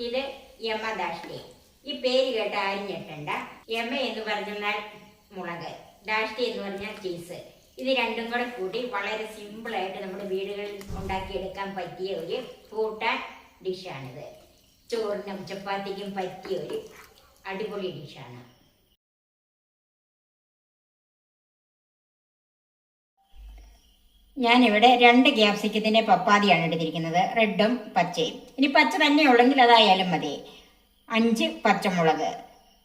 ഇത് എമ്മ ദാഷ്ടി ഈ പേര് കേട്ട് ആരും ഞെട്ടണ്ട. എന്ന് പറഞ്ഞാൽ മുളക് ദാഷ്ടി എന്ന് പറഞ്ഞാൽ ചീസ് ഇത് രണ്ടും കൂടെ കൂടി വളരെ സിമ്പിളായിട്ട് നമ്മുടെ വീടുകളിൽ ഉണ്ടാക്കിയെടുക്കാൻ പറ്റിയ ഒരു കൂട്ടാൻ ഡിഷാണിത് ചോറിനും ചപ്പാത്തിക്കും പറ്റിയ ഒരു അടിപൊളി ഡിഷാണ് ഞാനിവിടെ രണ്ട് ക്യാപ്സിക്കത്തിന്റെ പപ്പാതിയാണ് എടുത്തിരിക്കുന്നത്. റെഡും പച്ചയും. ഇനി പച്ച തന്നെ ഉള്ളെങ്കിൽ അതായാലും മതി. അഞ്ച് പച്ചമുളക്.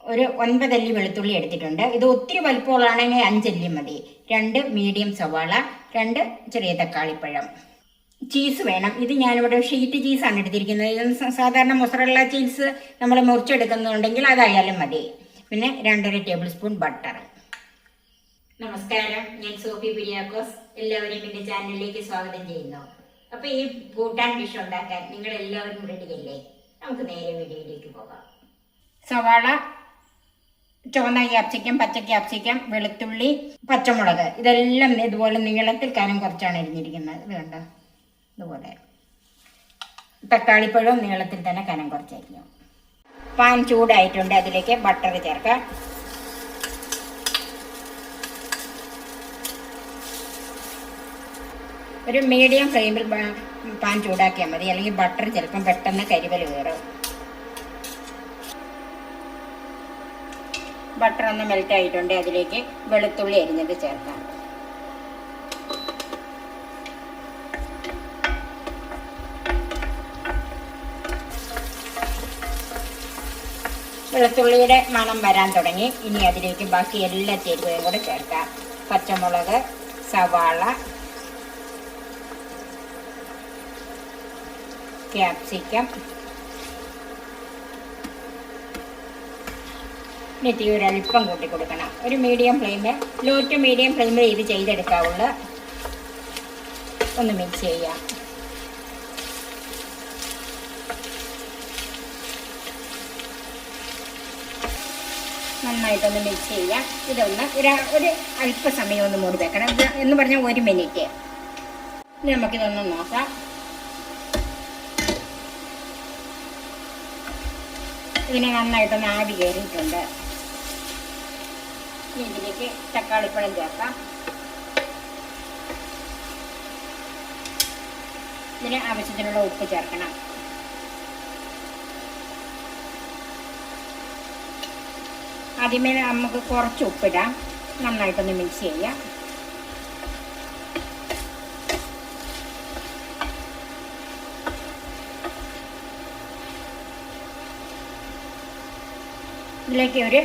ഒരു ഒൻപതല്ലി വെളുത്തുള്ളി എടുത്തിട്ടുണ്ട്. ഇത് ഒത്തിരി വലുപ്പമുള്ളതാണെങ്കിൽ അഞ്ചല്ലി മതി. രണ്ട് മീഡിയം സവാള രണ്ട് ചെറിയ തക്കാളിപ്പഴം. ചീസ് വേണം. ഇത് ഞാനിവിടെ ഷീറ്റ് ചീസാണ് എടുത്തിരിക്കുന്നത്. ഇത് സാധാരണ മൊസറല്ല ചീസ് നമ്മൾ മുറിച്ചെടുക്കുന്നുണ്ടെങ്കിൽ അതായാലും മതി. പിന്നെ രണ്ടര ടേബിൾ സ്പൂൺ ബട്ടർ. നമസ്കാരം. ഞാൻ സോഫി പിരിയാക്കോസ് എല്ലാവരെയും എന്റെ ചാനലിലേക്ക് സ്വാഗതം ചെയ്യുന്നു. അപ്പൊ ഈ ഭൂട്ടാൻ ഡിഷ് ഉണ്ടാക്കാൻ നിങ്ങൾ എല്ലാവരും റെഡിയല്ലേ നമുക്ക് നേരെ വീഡിയോയിലേക്ക് പോകാം. സവാള ചുവന്ന ക്യാപ്സിക്കം പച്ച ക്യാപ്സിക്കം വെളുത്തുള്ളി പച്ചമുളക്. ഇതെല്ലാം ഇതുപോലെ നീളത്തിൽ കനം കുറച്ചാണ് എരിഞ്ഞിരിക്കുന്നത് കണ്ടോ? ഇതുപോലെ. തക്കാളിപ്പഴവും നീളത്തിൽ തന്നെ കനം കുറച്ചായിരിക്കും പാൻ ചൂടായിട്ടുണ്ട്. അതിലേക്ക് ബട്ടർ ചേർക്കാം. ഒരു മീഡിയം ഫ്ലെയിമിൽ പാൻ ചൂടാക്കിയാൽ മതി. അല്ലെങ്കിൽ ബട്ടർ ചിലപ്പം പെട്ടെന്ന് കരിവൽ കയറും. ബട്ടർ ഒന്ന് മെൽറ്റ് ആയിട്ടുണ്ട്. അതിലേക്ക് വെളുത്തുള്ളി അരിഞ്ഞത് ചേർക്കാം. വെളുത്തുള്ളിയുടെ മണം വരാൻ തുടങ്ങി. ഇനി അതിലേക്ക് ബാക്കി എല്ലാ ചേരുവയും കൂടെ ചേർക്കാം. പച്ചമുളക് സവാള ക്യാപ്സിക്കം നെറ്റി ഒരല്പം കൂട്ടി കൊടുക്കണം. ഒരു മീഡിയം ഫ്ലെയിമിൽ ലോ ടു മീഡിയം ഫ്ലെയിമിൽ ഇത് ചെയ്തെടുക്കാവുള്ളൂ. ഒന്ന് മിക്സ് ചെയ്യാം. നന്നായിട്ടൊന്ന് മിക്സ് ചെയ്യാം. ഇതൊന്ന് ഒരു ഒരു അല്പസമയം ഒന്ന് മൂടി വെക്കണം. എന്ന് പറഞ്ഞാൽ ഒരു മിനിറ്റ് ഇനി നമുക്കിതൊന്ന് നോക്കാം. ഇതിനെ നന്നായിട്ടൊന്ന് ആവി കയറിയിട്ടുണ്ട് ഇതിലേക്ക് തക്കാളിപ്പഴം ചേർക്കാം. ഇതിന് ആവശ്യത്തിനുള്ള ഉപ്പ് ചേർക്കണം. ആദ്യമേ നമുക്ക് കുറച്ച് ഉപ്പിടാം. നന്നായിട്ടൊന്ന് മിക്സ് ചെയ്യാം. ഇതിലേക്ക് ഒരു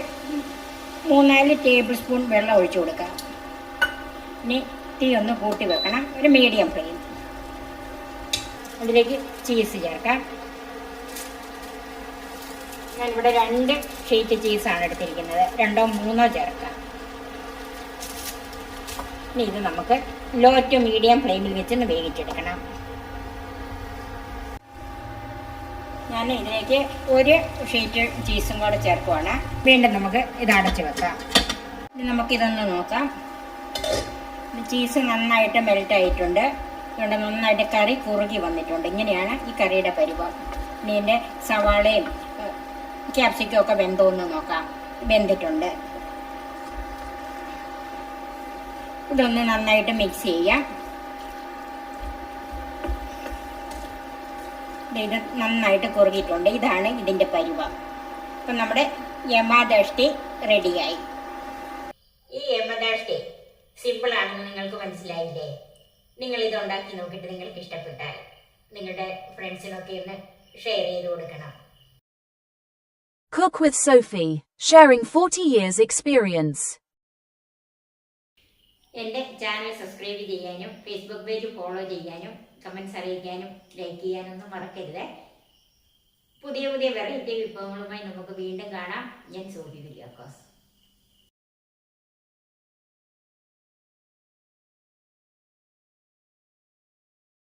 മൂന്നാൽ ടേബിൾ സ്പൂൺ വെള്ളം ഒഴിച്ചു കൊടുക്കാം ഇനി തീ ഒന്ന് കൂട്ടി വെക്കണം. ഒരു മീഡിയം ഫ്ലെയിം. അതിലേക്ക് ചീസ് ചേർക്കാം. ഞാനിവിടെ രണ്ട് ഷീറ്റ് ചീസാണ് എടുത്തിരിക്കുന്നത്. രണ്ടോ മൂന്നോ ചേർക്കാം. ഇനി ഇത് നമുക്ക് ലോ ടു മീഡിയം ഫ്ലെയിമിൽ വെച്ചൊന്ന് വേവിച്ചെടുക്കണം. ഞാൻ ഇതിലേക്ക് ഒരു ഷീറ്റ് ചീസും കൂടെ ചേർക്കുവാണ്. വീണ്ടും നമുക്ക് ഇത് അടച്ച് വെക്കാം. ഇനി നമുക്കിതൊന്ന് നോക്കാം. ചീസ് നന്നായിട്ട് മെൽറ്റ് ആയിട്ടുണ്ട്. അതുകൊണ്ട് നന്നായിട്ട് കറി കുറുകി വന്നിട്ടുണ്ട്. ഇങ്ങനെയാണ് ഈ കറിയുടെ പരിഭവം ഇനി ഇതിന്റെ സവാളയും ക്യാപ്സിക്കും ഒക്കെ വെന്തോന്ന് നോക്കാം. വെന്തിട്ടുണ്ട്. ഇതൊന്ന് നന്നായിട്ട് മിക്സ് ചെയ്യാം. ഇത് നന്നായിട്ട് കുറുകിയിട്ടുണ്ട്. ഇതാണ് ഇതിന്റെ പരുവം. അപ്പം നമ്മുടെ യമാദഷ്ടി റെഡിയായി. ഈ യമദഷ്ടി സിമ്പിൾ ആണെന്ന് നിങ്ങൾക്ക് മനസ്സിലായില്ലേ? നിങ്ങൾ ഇത് ഉണ്ടാക്കി നോക്കിയിട്ട് നിങ്ങൾക്ക് ഇഷ്ടപ്പെട്ടാൽ നിങ്ങളുടെ ഫ്രണ്ട്സിനൊക്കെ ഒന്ന് ഷെയർ ചെയ്ത് കൊടുക്കണം. Cook with Sophie, sharing 40 years experience. എന്റെ ചാനൽ സബ്സ്ക്രൈബ് ചെയ്യാനും ഫേസ്ബുക്ക് പേജ് ഫോളോ ചെയ്യാനും കമൻസ് അറിയിക്കാനും ലൈക്ക് ചെയ്യാനൊന്നും മറക്കരുത്. പുതിയ പുതിയ വെറൈറ്റി വിഭവങ്ങളുമായി നമുക്ക് വീണ്ടും കാണാം. ഞാൻ സോഫി വില്യാക്കോസ്.